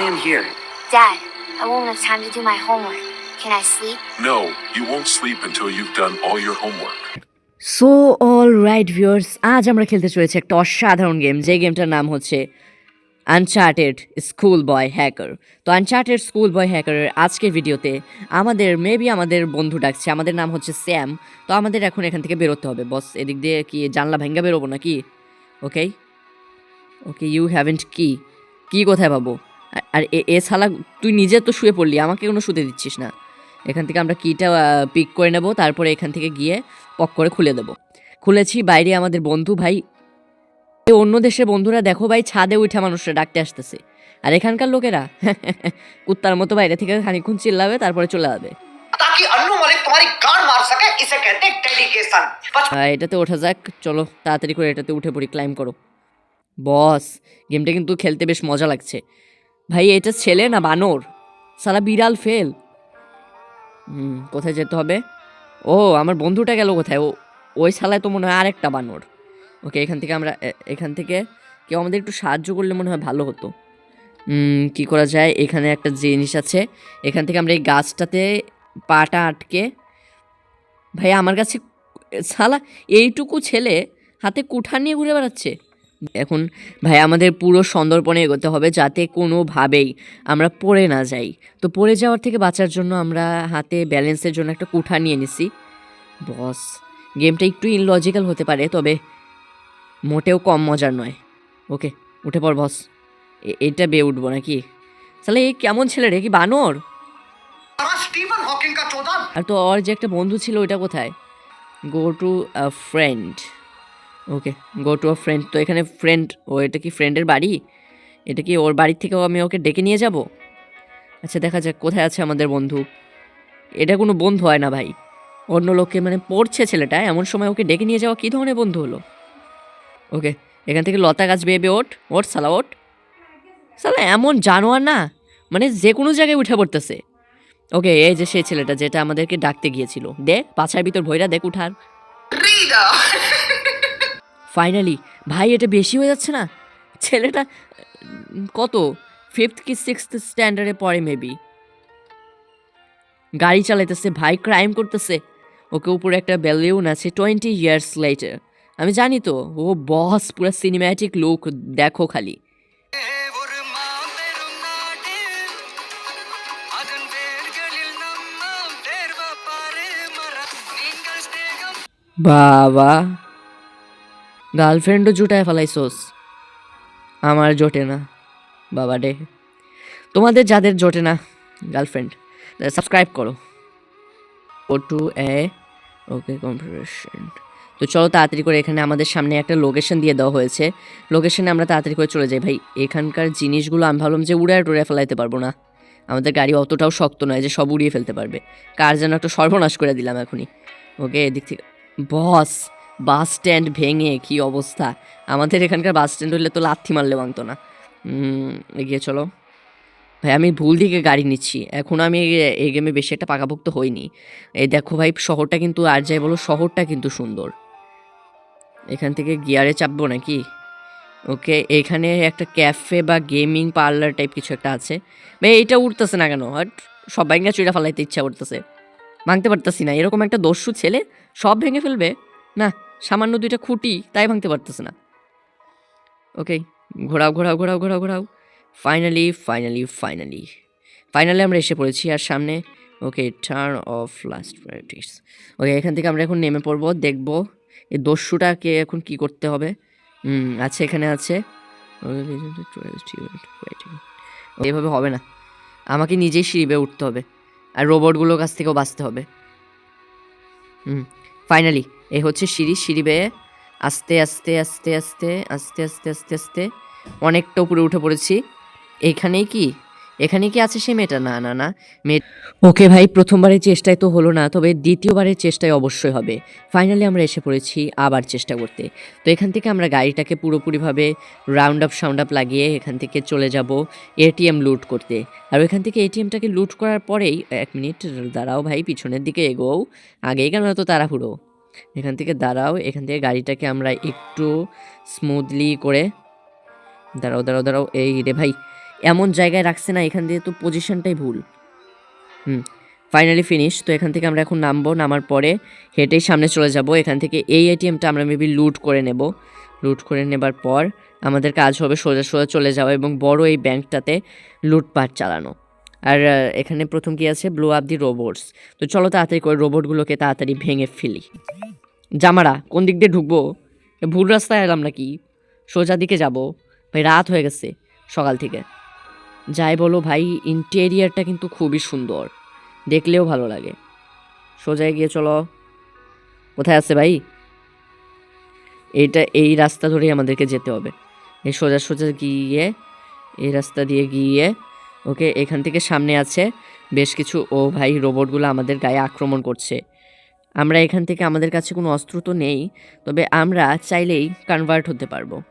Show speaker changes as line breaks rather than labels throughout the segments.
I am here.
Dad, I won't have time to do my homework. Can I sleep?
No, you won't sleep until you've done all your homework.
So all right viewers আজ আমরা খেলতে চলেছি একটা অসাধারণ game যে গেমটার নাম হচ্ছে আনচার্টেড স্কুল বয় হ্যাকার তো আনচার্টেড স্কুল বয় হ্যাকারের আজকের ভিডিওতে আমাদের মেবি আমাদের বন্ধু ডাকছে। আমাদের নাম হচ্ছে স্যাম তো আমাদের এখন এখান থেকে বেরোতে হবে। বস এদিক দিয়ে কি জানলা ভেঙ্গা বেরোবো নাকি? ওকে ওকে ইউ হ্যাভেন্ট কি কি কোথায় পাবো? আর এ শালা তুই নিজে তো শুয়ে পড়লি আমাকে কোনো শুতে দিচ্ছিস না। এখান থেকে আমরা কিটা পিক করে নেব তারপরে এখান থেকে গিয়ে পক করে খুলে দেব। খুলেছি বাইরে আমাদের বন্ধু ভাই। অন্য দেশের বন্ধুরা দেখো ভাই ছাদে উঠে মানুষরা ডাকতে আসতেছে। আর এখানকার লোকেরা কুত্তার মতো বাইরে থেকে খানিক্ষণ চিল্লাবে তারপরে চলে যাবে। এটাতে ওঠা যাক চলো তাড়াতাড়ি করে এটাতে উঠে পড়ি ক্লাইম করো। বস গেমটা কিন্তু খেলতে বেশ মজা লাগছে। ভাই এটা ছেলে না বানর? সালা বিড়াল ফেল। হুম, কোথায় যেতে হবে? ও, আমার বন্ধুটা গেল কোথায়? ও, ওই শালায় তো মনে হয় আরেকটা বানর। ওকে, এখান থেকে আমরা এখান থেকে কেউ আমাদের একটু সাহায্য করলে মনে হয় ভালো হতো। কি করা যায়? এখানে একটা জিনিস আছে। এখান থেকে আমরা এই গাছটাতে পাটা আটকে ভাই, আমার কাছে শালা, এইটুকু ছেলে হাতে কুঠা নিয়ে ঘুরে বেড়াচ্ছে। এখন ভাই আমাদের পুরো সন্দর্পণে এগোতে হবে যাতে কোনোভাবেই আমরা পড়ে না যাই। তো পড়ে যাওয়ার থেকে বাঁচার জন্য আমরা হাতে ব্যালেন্সের জন্য একটা কুঠা নিয়ে নিছি। বস গেমটা একটু ইনলজিক্যাল হতে পারে তবে মোটেও কম মজার নয়। ওকে উঠে পড় বস। এটা বেয়ে উঠবো নাকি? তাহলে এ কেমন ছেলে রে কি বানর? আর তো ওর যে একটা বন্ধু ছিল ওইটা কোথায়? Go to friend okay go to a friend তো এখানে ফ্রেন্ড ও এটা কি ফ্রেন্ডের বাড়ি? এটা কি ওর বাড়ির থেকেও আমি ওকে ডেকে নিয়ে যাব? আচ্ছা দেখা যাক, কোথায় আছে আমাদের বন্ধু? এটা কোনো বন্ধু হয় না ভাই। অন্য লোককে মানে পড়ছে ছেলেটা, এমন সময় ওকে ডেকে নিয়ে যাওয়া কী ধরনের বন্ধু হলো? ওকে, এখান থেকে লতা গাছ বেয়ে বেয়ে ওঠ ওঠ সালা ওঠ। সালা এমন জানোয়ার না মানে যে কোনো জায়গায় উঠে পড়তেছে। ওকে, এই যে সেই ছেলেটা যেটা আমাদেরকে ডাকতে গিয়েছিল। দে, পাছার ভিতর ভৈরা দেখ উঠার ফাইনালি ভাই, এটা বেশি হয়ে যাচ্ছে না? ছেলেটা কত? ফিফথ কি সিক্সথ স্ট্যান্ডার্ডে পড়ে মেবি গাড়ি চালাইতেছে, ভাই ক্রাইম করতেছে। ওকে উপরে একটা ব্যালিউন আছে টোয়েন্টি ইয়ার্স লেটার আমি জানি তো, ও বস পুরো সিনেম্যাটিক লুক দেখো খালি। বাবা। গার্লফ্রেন্ডও জুটায় ফেলাইছোস। আমার জোটে না, বাবা ডে তোমাদের যাদের জোটে না, গার্লফ্রেন্ড সাবস্ক্রাইব করো। ও টু এ ওকে কম্পিটিশন তো চলো তাড়াতাড়ি করে এখানে আমাদের সামনে একটা লোকেশন দিয়ে দেওয়া হয়েছে। লোকেশনে আমরা তাড়াতাড়ি করে চলে যাই। ভাই, এখানকার জিনিসগুলো আমি ভাবলাম যে উড়ায় টুড়ে ফেলাইতে পারব না। আমাদের গাড়ি অতটাও শক্ত নয় যে সব উড়িয়ে ফেলতে পারবে। কার যেন একটা সর্বনাশ করে দিলাম এখনই। ওকে এদিক থেকে বস বাস স্ট্যান্ড ভেঙে, কি অবস্থা? আমাদের এখানকার বাস স্ট্যান্ড হলে তো লাথি মারলে ভাঙতো না। এগিয়ে চলো। ভাই, আমি ভুল দিকে গাড়ি নিচ্ছি। এখনও আমি এই গেমে বেশি একটা পাকাভুক্ত হইনি। এই দেখো ভাই, শহরটা কিন্তু, আর যাই বলো, শহরটা কিন্তু সুন্দর। এখান থেকে গিয়ারে চাপবো নাকি? ওকে, এখানে একটা ক্যাফে বা গেমিং পার্লার টাইপ কিছু একটা আছে। ভাই, এইটা উঠতেছে না কেন? হট সব ভেঙে চুইরা ফেলাইতে ইচ্ছা করতেছে। ভাঙতে পারতেছি না। এরকম একটা দস্যু ছেলে সব ভেঙে ফেলবে? না। সামান্য দুইটা খুঁটি, তাই ভাঙতে পারতেছে না। ওকে ঘোরাও ঘোরাও ঘোরাও ঘোরাও ঘোরাও। ফাইনালি ফাইনালি ফাইনালি ফাইনালি আমরা এসে পড়েছি, আর সামনে okay turn off last practice okay এখান থেকে আমরা এখন নেমে পড়ব, দেখব এই দস্যুটাকে এখন কি করতে হবে। আছে, এখানে আছে। এভাবে হবে না। আমাকে নিজেই সিঁড়ি উঠতে হবে, আর রোবটগুলোর কাছ থেকেও বাঁচতে হবে। হুম। ফাইনালি এই হচ্ছে সিঁড়ি সিঁড়ি বেয়ে আস্তে আস্তে আস্তে আস্তে আস্তে আস্তে আস্তে আস্তে অনেকটা উপরে উঠে পড়েছি। এখানেই কি? এখানে কি আছে সে মেয়েটা? না না না। মেয়ে ওকে ভাই, প্রথমবারের চেষ্টায় তো হলো না, তবে দ্বিতীয়বারের চেষ্টায় অবশ্যই হবে। ফাইনালি আমরা এসে পড়েছি আবার চেষ্টা করতে। তো এখান থেকে আমরা গাড়িটাকে পুরোপুরিভাবে রাউন্ড আপ সাউন্ড আপ লাগিয়ে এখান থেকে চলে যাব এটিএম লুট করতে। আর ওইখান থেকে এটিএমটাকে লুট করার পরেই, এক মিনিট, দাঁড়াও ভাই, পিছনের দিকে এগোও। আগেই কেন এত তাড়াহুড়ো। এখান থেকে দাঁড়াও, এখান থেকে গাড়িটাকে আমরা একটু স্মুথলি করে দাঁড়াও দাঁড়াও দাঁড়াও। এই রে ভাই এমন জায়গায় রাখছে না, এখান দিয়ে তো পজিশনটাই ভুল। হুম ফাইনালি ফিনিশ তো এখান থেকে আমরা এখন নামবো, নামার পরে হেঁটেই সামনে চলে যাব। এখান থেকে এই এটিএমটা আমরা মেবি লুট করে নেব। লুট করে নেবার পর আমাদের কাজ হবে সোজা সোজা চলে যাওয়া এবং বড় এই ব্যাংকটাতে লুটপাট চালানো। আর এখানে প্রথম কি আছে? ব্লো আপ দি রোবটস তো চলো তাড়াতাড়ি করে রোবটগুলোকে তাড়াতাড়ি ভেঙে ফেলি। জামারা, কোন দিক দিয়ে ঢুকবো? ভুল রাস্তায় এলাম নাকি? সোজা দিকে যাব। ভাই, রাত হয়ে গেছে সকাল থেকে। যাই বলো ভাই ইন্টেরিয়ারটা কিন্তু খুবই সুন্দর। দেখলেও ভালো লাগে। সোজায় গিয়ে চলো। কোথায় আছে ভাই? এইটা এই রাস্তা ধরেই আমাদেরকে যেতে হবে। এই সোজা সোজা গিয়ে, এই রাস্তা দিয়ে গিয়ে, ওকে, এখান থেকে সামনে আছে বেশ কিছু, ও ভাই রোবটগুলো আমাদের গায়ে আক্রমণ করছে। আমরা এখান থেকে আমাদের কাছে কোনো অস্ত্র তো নেই, তবে আমরা চাইলেই কনভার্ট হতে পারব।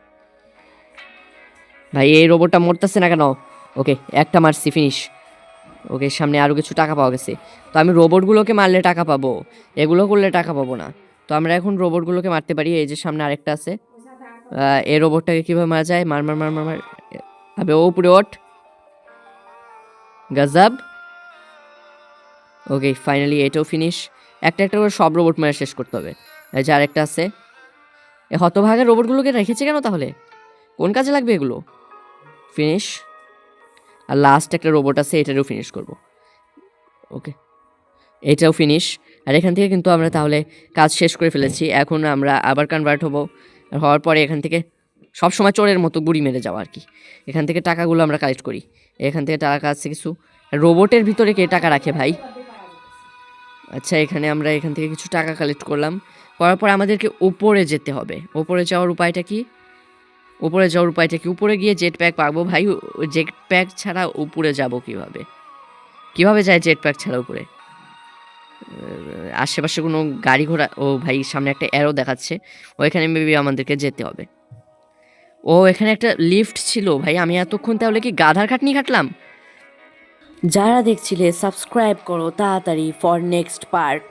ভাই, এই রোবটটা মরতেছে না কেন? ওকে, একটা মারছি ফিনিশ ওকে, সামনে আরও কিছু টাকা পাওয়া গেছে। তো আমি রোবটগুলোকে মারলে টাকা পাবো। এগুলো করলে টাকা পাবো না। তো আমরা এখন রোবটগুলোকে মারতে পারি। এই যে সামনে আরেকটা আছে। এই রোবটটাকে কীভাবে মারা যায়? মার মার মার মার মার। আবে, ও উপরে ওঠ। গাজাব। ওকে ফাইনালি এটাও ফিনিশ একটা একটা করে সব রোবট মারা শেষ করতে হবে। এই যে আরেকটা আছে। এ হতভাগা রোবটগুলোকে রেখেছে কেন তাহলে? কোন কাজে লাগবে এগুলো? ফিনিশ আর লাস্ট একটা রোবট আছে, এটারও ফিনিশ করব। ওকে এটাও ফিনিশ আর এখান থেকে কিন্তু আমরা তাহলে কাজ শেষ করে ফেলেছি। এখন আমরা আবার কনভার্ট হব। আর হওয়ার পরে এখান থেকে সব সময় চোরের মতো গুড়ি মেরে যাওয়া আর কি। এখান থেকে টাকাগুলো আমরা কালেক্ট করি। এখান থেকে টাকা আছে কিছু। রোবটের ভিতরে কে টাকা রাখে ভাই? আচ্ছা এখানে আমরা এখান থেকে কিছু টাকা কালেক্ট করলাম। করার পর আমাদেরকে উপরে যেতে হবে। ওপরে যাওয়ার উপায়টা কি? উপরে যাওয়ার উপায়টা কি উপরে গিয়ে জেট প্যাক পাবো ভাই। জেট প্যাক ছাড়া উপরে যাব কীভাবে? কীভাবে যায় জেট প্যাক ছাড়া উপরে? আশেপাশে কোনো গাড়ি ঘোড়া, ও ভাই, সামনে একটা অ্যারো দেখাচ্ছে। ওইখানে মেবি আমাদেরকে যেতে হবে। ও, এখানে একটা লিফট ছিল ভাই, আমি এতক্ষণ তাহলে কি গাধার খাটনি খাটলাম? যারা দেখছিলে সাবস্ক্রাইব করো তাড়াতাড়ি ফর নেক্সট পার্ট